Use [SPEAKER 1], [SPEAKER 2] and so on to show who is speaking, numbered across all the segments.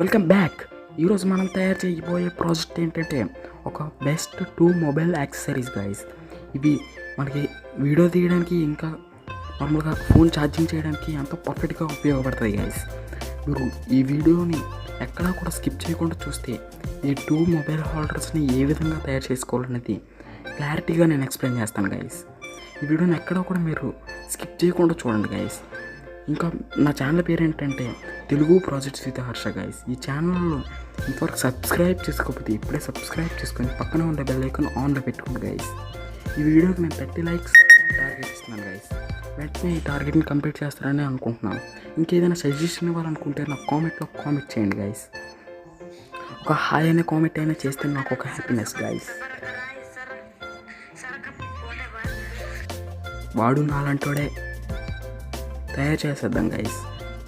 [SPEAKER 1] Welcome back. ఈరోజు మనం తయారు చేయబోయే ప్రాజెక్ట్ ఏంటంటే ఒక best to mobile accessories guys ఇవి మనకి వీడియో తీయడానికి ఇంకా నార్మల్గా ఫోన్ ఛార్జింగ్ చేయడానికి ఎంతో పర్ఫెక్ట్గా ఉపయోగపడతాయి గైస్ మీరు ఈ వీడియోని ఎక్కడా కూడా స్కిప్ చేయకుండా చూస్తే ఈ టూ మొబైల్ హోల్డర్స్ని ఏ విధంగా తయారు చేసుకోవాలనేది క్లారిటీగా నేను ఎక్స్ప్లెయిన్ చేస్తాను గైస్ ఈ వీడియోని ఎక్కడా కూడా మీరు స్కిప్ చేయకుండా చూడండి గైస్ ఇంకా నా ఛానల్ పేరు ఏంటంటే Telugu projects with Harsha guys ఈ ఛానల్లో ఇంతవరకు సబ్స్క్రైబ్ చేసుకోకపోతే ఇప్పుడే సబ్స్క్రైబ్ చేసుకొని పక్కన ఉండే బెల్ ఐకాన్ ఆన్లో పెట్టుకోండి గైస్ ఈ వీడియోకి నేను థర్టీ లైక్స్ టార్గెట్ ఇస్తున్నాను గైస్ వెంటనే ఈ టార్గెట్ని కంప్లీట్ చేస్తారని అనుకుంటున్నాను. ఇంకేదైనా సజెషన్ ఇవ్వాలనుకుంటే నాకు కామెంట్లో కామెంట్ చేయండి గైస్ ఒక హాయ్ అనే కామెంట్ అయినా చేస్తే నాకు ఒక హ్యాపీనెస్ గైస్ వాడు నాలంటోడే తయారు చేసేద్దాం గైస్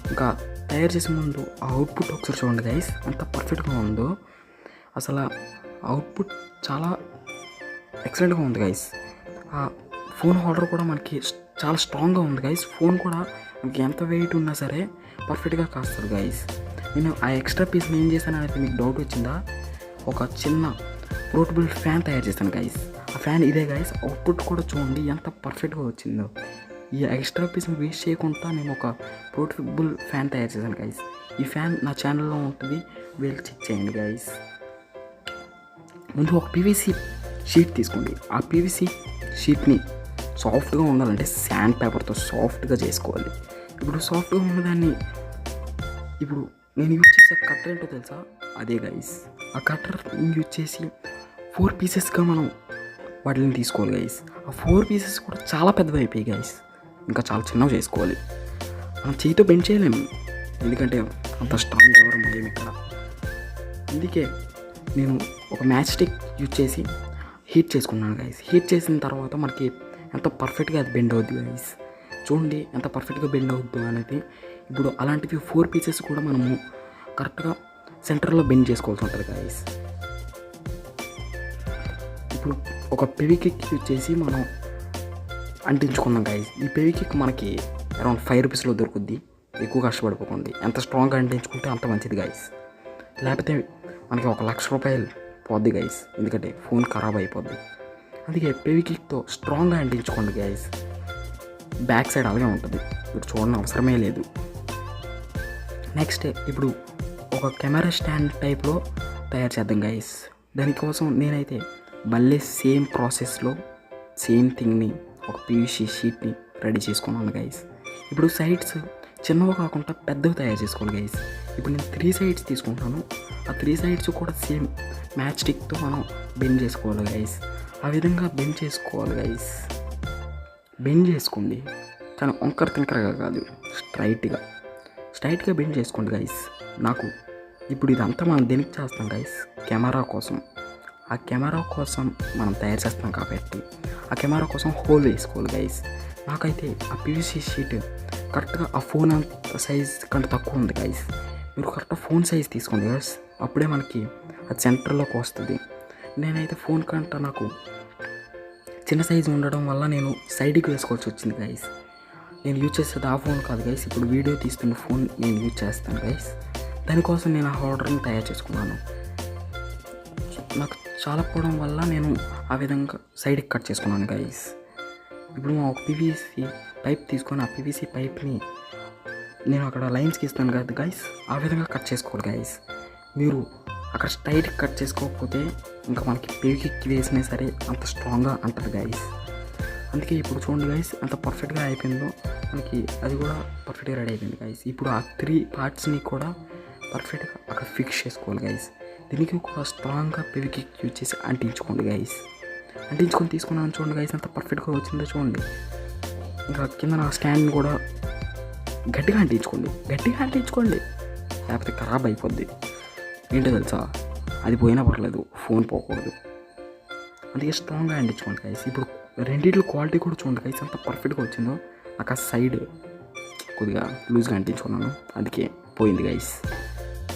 [SPEAKER 1] ఇంకా తయారు చేసే ముందు ఆ అవుట్పుట్ ఒకసారి చూడండి గైస్ ఎంత పర్ఫెక్ట్గా ఉందో. అసలు అవుట్పుట్ చాలా ఎక్సలెంట్గా ఉంది గైస్ ఆ ఫోన్ హోల్డర్ కూడా మనకి చాలా స్ట్రాంగ్గా ఉంది గైస్ ఫోన్ కూడా మనకి ఎంత వెయిట్ ఉన్నా సరే పర్ఫెక్ట్గా కాస్తుంది గైస్ నేను ఆ ఎక్స్ట్రా పీస్ ఏం చేశాను అనేది మీకు డౌట్ వచ్చిందా? ఒక చిన్న పోర్టబుల్ ఫ్యాన్ తయారు చేశాను గైస్ ఆ ఫ్యాన్ ఇదే గైస్ అవుట్పుట్ కూడా చూడండి ఎంత పర్ఫెక్ట్గా వచ్చిందో. ఈ ఎక్స్ట్రా పీస్ని వేస్ట్ చేయకుండా నేను ఒక పోర్టబుల్ ఫ్యాన్ తయారు చేశాను గైస్ ఈ ఫ్యాన్ నా ఛానల్లో ఉంటుంది. వీళ్ళు చెక్ చేయండి గైస్ ముందు ఒక పీవీసీ షీట్ తీసుకోండి. ఆ పీవీసీ షీట్ని సాఫ్ట్గా ఉండాలంటే శాండ్ పేపర్తో సాఫ్ట్గా చేసుకోవాలి. ఇప్పుడు సాఫ్ట్గా ఉన్నదాన్ని ఇప్పుడు నేను యూజ్ చేసే కట్టర్ ఏంటో తెలుసా? అదే గైస్ ఆ కట్టర్ యూజ్ చేసి ఫోర్ పీసెస్గా మనం వాటిని తీసుకోవాలి గైస్ ఆ ఫోర్ పీసెస్ కూడా చాలా పెద్దవి అయిపోయాయి గైస్ ఇంకా చాలా చిన్నవి చేసుకోవాలి. మనం చేతితో బెండ్ చేయలేము. ఎందుకంటే అంత స్ట్రాంగ్ ఎవరు లేము ఇక్కడ. అందుకే నేను ఒక మ్యాచ్ స్టిక్ యూజ్ చేసి హీట్ చేసుకున్నాను గైస్ హీట్ చేసిన తర్వాత మనకి ఎంత పర్ఫెక్ట్గా అది బెండ్ అవుద్ది గైస్ చూడండి ఎంత పర్ఫెక్ట్గా బెండ్ అవుద్ది అనేది. ఇప్పుడు అలాంటివి ఫోర్ పీసెస్ కూడా మనము కరెక్ట్గా సెంటర్లో బెండ్ చేసుకోవాల్సి ఉంటుంది గైస్ ఇప్పుడు ఒక పెవికిక్ యూజ్ చేసి మనం అంటించుకున్నాం గైస్ ఈ పెవికిక్ మనకి అరౌండ్ ఫైవ్ రూపీస్లో దొరుకుద్ది. ఎక్కువ కష్టపడిపోకండి. ఎంత స్ట్రాంగ్గా అంటించుకుంటే అంత మంచిది గైస్ లేకపోతే మనకి ఒక లక్ష రూపాయలు పోద్ది గైస్ ఎందుకంటే ఫోన్ ఖరాబ్ అయిపోద్ది. అందుకే పెవికిక్తో స్ట్రాంగ్గా అంటించుకోండి గాయస్ బ్యాక్ సైడ్ అలాగే ఉంటుంది. ఇప్పుడు చూడడం అవసరమే లేదు. నెక్స్ట్ ఇప్పుడు ఒక కెమెరా స్టాండ్ టైప్లో తయారు చేద్దాం గైస్ దానికోసం నేనైతే మళ్ళీ సేమ్ ప్రాసెస్లో సేమ్ థింగ్ని ఒక పీవీసీ షీట్ని రెడీ చేసుకున్నాను గైస్ ఇప్పుడు సైడ్స్ చిన్నవి కాకుండా పెద్దవి తయారు చేసుకోవాలి గైస్ ఇప్పుడు నేను త్రీ సైడ్స్ తీసుకుంటాను. ఆ త్రీ సైడ్స్ కూడా సేమ్ మ్యాచ్ స్టిక్తో మనం బెండ్ చేసుకోవాలి గైస్ ఆ విధంగా బెండ్ చేసుకోవాలి గైస్ బెండ్ చేసుకోండి. కానీ వంకర తింకరగా కాదు స్ట్రైట్గా స్ట్రైట్గా బెండ్ చేసుకోండి గైస్ నాకు ఇప్పుడు ఇదంతా మనం దేనికి చేస్తాం గైస్ కెమెరా కోసం. ఆ కెమెరా కోసం మనం తయారు చేస్తాం కాబట్టి. ఆ కెమెరా కోసం హోల్ వేసుకోవాలి గైస్ నాకైతే ఆ పీవీసీ షీట్ కరెక్ట్గా ఆ ఫోన్ సైజ్ కంటే తక్కువ ఉంది గైస్ మీరు కరెక్ట్గా ఫోన్ సైజ్ తీసుకోండి గైస్ అప్పుడే మనకి అది సెంటర్లోకి వస్తుంది నేనైతే ఫోన్ కంట నాకు చిన్న సైజు ఉండడం వల్ల నేను సైడ్కి వేసుకోవాల్సి వచ్చింది గైస్ నేను యూజ్ చేసేది ఆ ఫోన్ కాదు గైస్ ఇప్పుడు వీడియో తీస్తున్న ఫోన్ నేను యూజ్ చేస్తాను గైస్ దానికోసం నేను ఆ ఆర్డర్ని తయారు చేసుకున్నాను నాకు చాలకపోవడం వల్ల నేను ఆ విధంగా సైడ్కి కట్ చేసుకున్నాను గైస్ ఇప్పుడు మా ఒక పీవీసీ పైప్ తీసుకొని ఆ పీవీసీ పైప్ని నేను అక్కడ లైన్స్కి ఇస్తాను కదా గైస్ ఆ విధంగా కట్ చేసుకోవాలి గైస్ మీరు అక్కడ స్ట్రైట్ కట్ చేసుకోకపోతే ఇంకా మనకి పేకికి వేసినా సరే అంత స్ట్రాంగ్గా అంటది గైస్ అందుకే ఇప్పుడు చూడండి గైస్ అంత పర్ఫెక్ట్గా అయిపోయిందో మనకి అది కూడా పర్ఫెక్ట్గా రెడీ అయిపోయింది గైస్ ఇప్పుడు ఆ త్రీ పార్ట్స్ని కూడా పర్ఫెక్ట్గా అక్కడ ఫిక్స్ చేసుకోవాలి గైస్ దీనికి ఒక స్ట్రాంగ్గా పెవికి యూజ్ చేసి అంటించుకోండి గైస్ అంటించుకొని తీసుకున్నాను చూడండి గైస్ అంత పర్ఫెక్ట్గా వచ్చిందో చూడండి. ఇంకా కింద నా స్టాండ్ని కూడా గట్టిగా అంటించుకోండి గట్టిగా అంటించుకోండి. లేకపోతే ఖరాబ్ అయిపోద్ది. ఏంటో తెలుసా? అది పోయినా పర్లేదు ఫోన్ పోకూడదు. అందుకే స్ట్రాంగ్గా అంటించుకోండి గైస్ ఇప్పుడు రెండింటి క్వాలిటీ కూడా చూడండి గైస్ అంత పర్ఫెక్ట్గా వచ్చిందో. నాకు ఆ సైడ్ కొద్దిగా లూజ్గా అంటించుకున్నాను. అందుకే పోయింది గైస్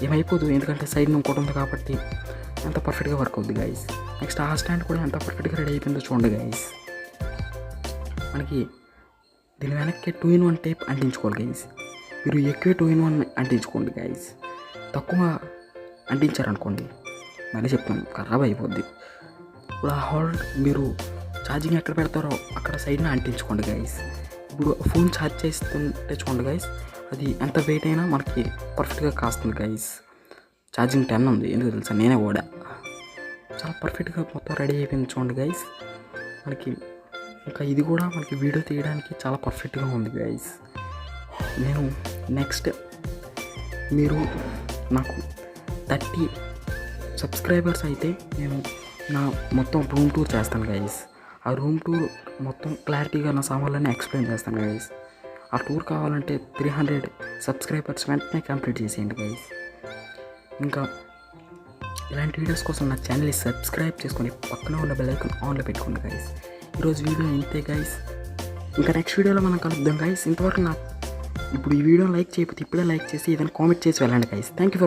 [SPEAKER 1] ఏమైపోదు. ఎందుకంటే సైడ్ ఇంకోటి ఉంది కాబట్టి అంత పర్ఫెక్ట్గా వర్క్ అవుద్ది గైస్ నెక్స్ట్ ఆ స్టాండ్ కూడా ఎంత పర్ఫెక్ట్గా రెడీ అయిపోయిందో చూడండి గైస్ మనకి దీని వెనక్కి టూ ఇన్ వన్ టేప్ అంటించుకోవాలి గైస్ మీరు ఎక్కువ టూ ఇన్ వన్ అంటించుకోండి గైస్ తక్కువ అంటించారనుకోండి మళ్ళీ చెప్తాను ఖరాబ్ అయిపోద్ది. ఇప్పుడు ఆ హోల్డ్ మీరు ఛార్జింగ్ ఎక్కడ పెడతారో అక్కడ సైడ్న అంటించుకోండి గైస్ ఇప్పుడు ఫోన్ ఛార్జ్ చేస్తుంటే చూడండి గైస్ అది ఎంత వెయిట్ అయినా మనకి పర్ఫెక్ట్గా కాస్తుంది గైస్ ఛార్జింగ్ టెన్ ఉంది. ఎందుకు తెలుసా? నేనే కూడా చాలా పర్ఫెక్ట్గా మొత్తం రెడీ అయిపోయింది చూడండి గైస్ మనకి ఇంకా ఇది కూడా మనకి వీడియో తీయడానికి చాలా పర్ఫెక్ట్గా ఉంది గైస్ నేను నెక్స్ట్ మీరు నాకు థర్టీ సబ్స్క్రైబర్స్ అయితే నేను నా మొత్తం రూమ్ టూర్ చేస్తాను గైస్ ఆ రూమ్ టూర్ మొత్తం క్లారిటీగా నా సామాన్లన్నీ ఎక్స్ప్లెయిన్ చేస్తాను గైస్ ఆ టూర్ కావాలంటే త్రీ హండ్రెడ్ సబ్స్క్రైబర్స్ వెంటనే కంప్లీట్ చేసేయండి గైస్ ఇంకా ఇలాంటి వీడియోస్ కోసం నా ఛానల్ని సబ్స్క్రైబ్ చేసుకొని పక్కన ఉన్న బెల్ ఐకాన్ ఆన్లో పెట్టుకోండి గైస్ ఈరోజు వీడియో ఇంతే గైస్ ఇంకా నెక్స్ట్ వీడియోలో మనం కలుద్దాం గైస్ ఇంతవరకు నా ఇప్పుడు ఈ వీడియో లైక్ చేయకపోతే ఇప్పుడే లైక్ చేసి ఏదైనా కామెంట్ చేసి వెళ్ళండి గైస్ థ్యాంక్ యూ ఫర్